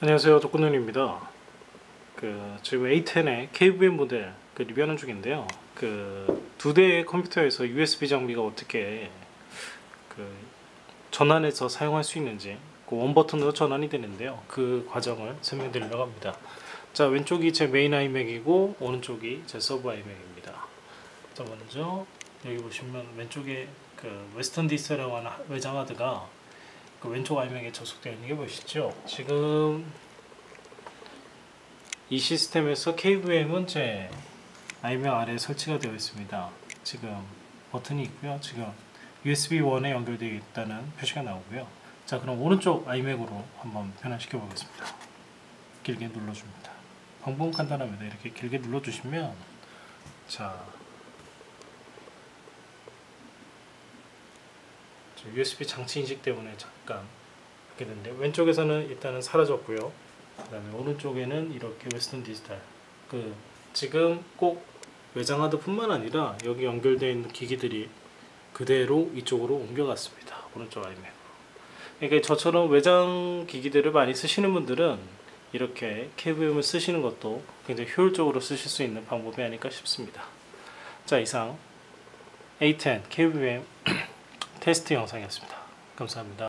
안녕하세요. 독군눈입니다. 그 지금 A10의 KVM 모델 그 리뷰하는 중인데요. 그 두 대의 컴퓨터에서 USB 장비가 어떻게 그 전환해서 사용할 수 있는지 그 원 버튼으로 전환이 되는데요. 그 과정을 설명드리려고 합니다. 자 왼쪽이 제 메인 아이맥이고 오른쪽이 제 서브 아이맥입니다. 자 먼저 여기 보시면 왼쪽에 그 웨스턴 디스라고 하는 외장 하드가 그 왼쪽 아이맥에 접속되어 있는 게 보이시죠? 지금 이 시스템에서 KVM은 제 아이맥 아래에 설치가 되어 있습니다. 지금 버튼이 있고요. 지금 USB 1에 연결되어 있다는 표시가 나오고요. 자 그럼 오른쪽 아이맥으로 한번 변환시켜 보겠습니다. 길게 눌러줍니다. 방법은 간단합니다. 이렇게 길게 눌러주시면 자 저 USB 장치 인식 때문에 잠깐 하게 되는데 왼쪽에서는 일단은 사라졌고요. 그 다음에 오른쪽에는 이렇게 웨스턴 디지털 그 지금 꼭 외장 하드뿐만 아니라 여기 연결되어 있는 기기들이 그대로 이쪽으로 옮겨갔습니다. 오른쪽 아이맥으로. 그러니까 저처럼 외장 기기들을 많이 쓰시는 분들은 이렇게 KVM을 쓰시는 것도 굉장히 효율적으로 쓰실 수 있는 방법이 아닐까 싶습니다. 자 이상 A10 KVM 테스트 영상이었습니다. 감사합니다.